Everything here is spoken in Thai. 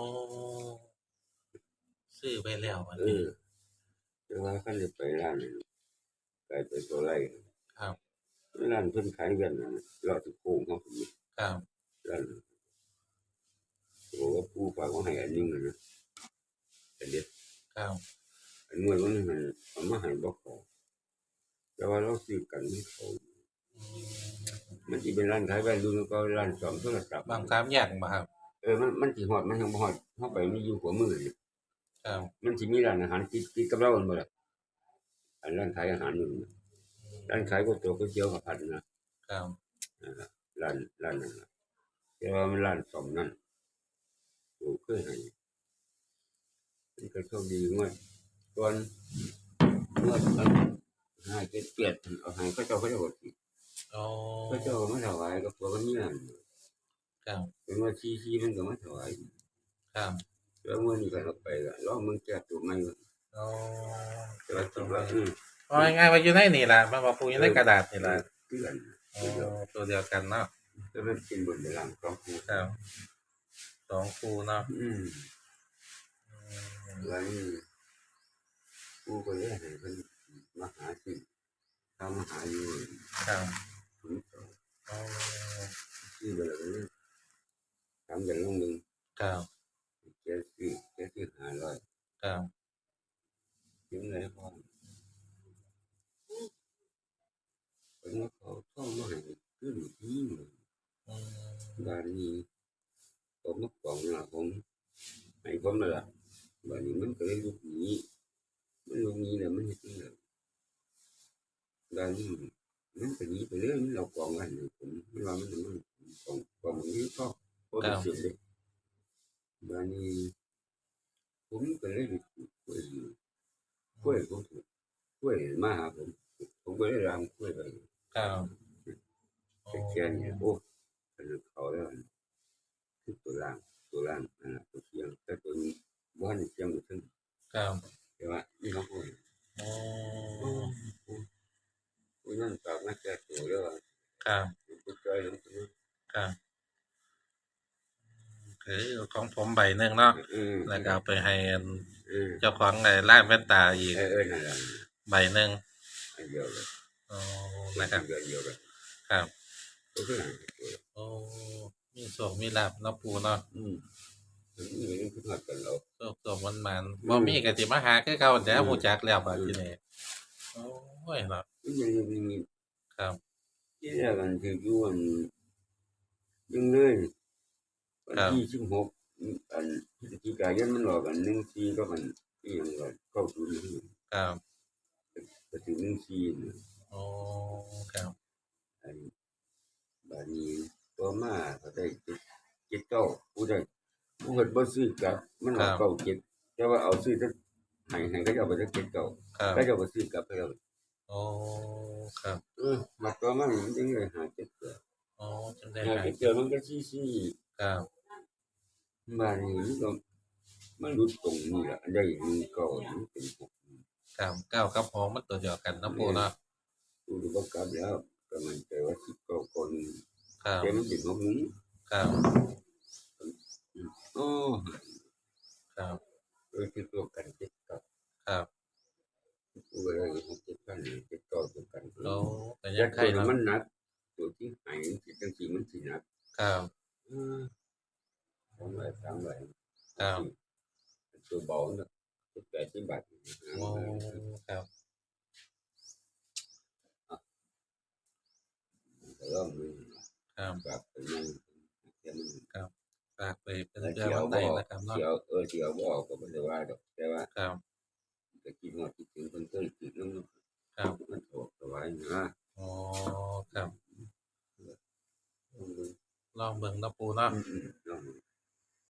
อ้ซื้อไปแล้ววันเอนี้ อแต่ว่าคันได้ไปร้านนั้นไกลไปตัวไรครับ ร้านเพิ่นขายกันนั่นน่ะรอดทุกโค้งเขาก็มีครับ ร้านนั้นโอ้ว่าผู้ฝากมาให้อันหนึงน่ะนะแต่เด็ดครับอันนวยมันให้เอามาให้บ่ขอแต่ว่าเราซื้อกันให้เขาอืมมันสิเป็นร้านขายแว่นดูแล้วก็ร้านซ่อมโทรศัพท์ บางครั้งแยกบ่ครับ เออมันมันสิฮอดมันยังบ่ฮอดเฮาไปมันอยู่หัวมือนี่ครับ มันสิมีร้านอาหารติดติดกับเราอันบ่ล่ะอันร้านขายอาหารนี่นะร้านขายก๋วยเตี๋ยวก๋วยเตี๋ยวกับผัดนะครับนั่นล่ะร้านร้านนั้นน่ะแต่ว่ามันร้านซ่อมนั่นโอ้เคยให้มันก็โชคดีงวดก่อนงวดอันหายเจ็ดเปียดเอาให้เขาเจ้าเขาเจ้าก็สิโอ้เขาเจ้ามาถวายกับพวกกันนี่นั่น ครับเป็นว่าชี้ชี้มันก็มาถวายครับแล้วเมื่อนี้ก็เอาไปก็ลองมึงแก้ตัวใหม่ก่อนโอ้แต่ว่าคิดว่าอืมเอาง่ายๆว่าอยู่ในนี่ล่ะมันบอกปูอยู่ในกระดาษนี่ล่ะเพื่อนโอ้ตัวเดียวกันเนาะจะเป็นกินบนในหลังกองคูครับสองคู่เนาะอืมอืมแล้วนี่กูก็เลยให้เพิ่นมาหาสิทำมาหาอยู่ครับ ถึงสอง โอ้ ที่เวลานี้ทำกันลงมึง ครับ แกซื้อแกซื้อหาร้ อยครับถึงเลยพ่อเพิ่นว่าเขาท่องมาให้ขึ้นที่เลยอืมบ้านนี้ผมมากองละผมให้ผมนั่นล่ะบ้านนี้มันก็เลยลุกหนีมันลุกหนีแล้วมันเฮ็ดจังไดบ้านนี้มันก็หนีไปเรื่อยมันเรากองกันอยู่ผมมันว่ามันมันกองกองนี้ก็ก็ได้เสียเลยบ้านนี้ ผมก็เลยคุยคุยผมถูกคุยมาหาผมผมก็เลยรามคุยไปครับโอ้แต่แค่นี้โอ้เขาแล้วคือตัวล่างตัวล่างอันนั้นตัวเชียงแต่ตัวนี้บ้านเชียงมันถึงครับแต่ว่านี่เขาพูดโอ้ผู้นั่นตอบมาแก้ตัวแล้วครับผู้ช่วยลงตัวครับ คือของผมใบหนึ่งเนาะเออแล้วก็เอาไปให้อันเออเจ้าของไอ้ร้านแว่นตาอีกเออเออนั่นแหละใบหนึ่งอันเดียวเลยโอ้นะนะคครัรับบเดียวเดียวเลยครับก็คือหางตัวโอ้มีโศกมีลาบเนาะปูเนาะอืมนี่เป็นขึ้นมากันเราโศกโศกมันมันๆบ่มีก็สิมาหาคือเก่าแต่ฮู้จักแล้วบัดทีนี้โอ้ยเนาะมันยังยังมี ครับ ที่แรกกันคืออยู่อันยังเลย วันที่สิบหกอันพฤศจิกายนมันหลอกกันหนึ่งสี่ก็มันที่ยังไงเข้าศูนย์นี่ครับไปถึงหนึ่งสี่นะโอ้ครับอันบาดนี้ตัวมาก็ได้เจ็ดเจ็ดเก้าผู้ใดผู้เกิดบ่ซื้อกลับมันเอาเก้าเจ็ดแต่ว่าเอาซื้อจะให้ให้ก็จะเอาไปจะเจ็ดเก้าครับก็จะเอาไปซื้อกลับไปแล้วโอ้ครับเออมาตัวมันมันยังไงหาเจ็ดเก้าโอ้จังได้หาหาเจ็ดเก้ามันก็ซี่ซี่ครับ บาดนี้มันก็มันรู้ตรงนี้แหละได้หนึ่งเก้ามันเป็นหกครับเก้ากับหกมันตัวเดียวกันเนาะปูเนาะผู้ที่บ่กลับแล้วก็มันใจว่าสิบเก้าคนครับแต่มันเป็นหกหนึ่งครับโอ้ครับเออคือตัวกันเจ็ดเก้าครับผู้ก็ได้หกเจ็ดกันเจ็ดเก้าตัวกันโอ้แต่ยัยังกษ์ใครตัวเนาะมันหนักตัวที่หายสิจังสีมันสิหนักครับ อืมสามใบสามใบครับ ตัวเบาเนาะตัวแปดสิบบาทโอ้ครับแต่ว่ามันครับแบบเป็นมันเดี๋ยวมันฝากไปเป็นเสีเจ้ายววันบใดอกนะครับเนาะเสียวเออเสียวบอกก็ไม่ได้ว่าดอกแต่ว่าครับตะกี้หมดที่ถึงคนเคยติดน้ำครับมันถอดสบายนะโอ้ครับลองเบิ่งเนาะปูเนาะอืม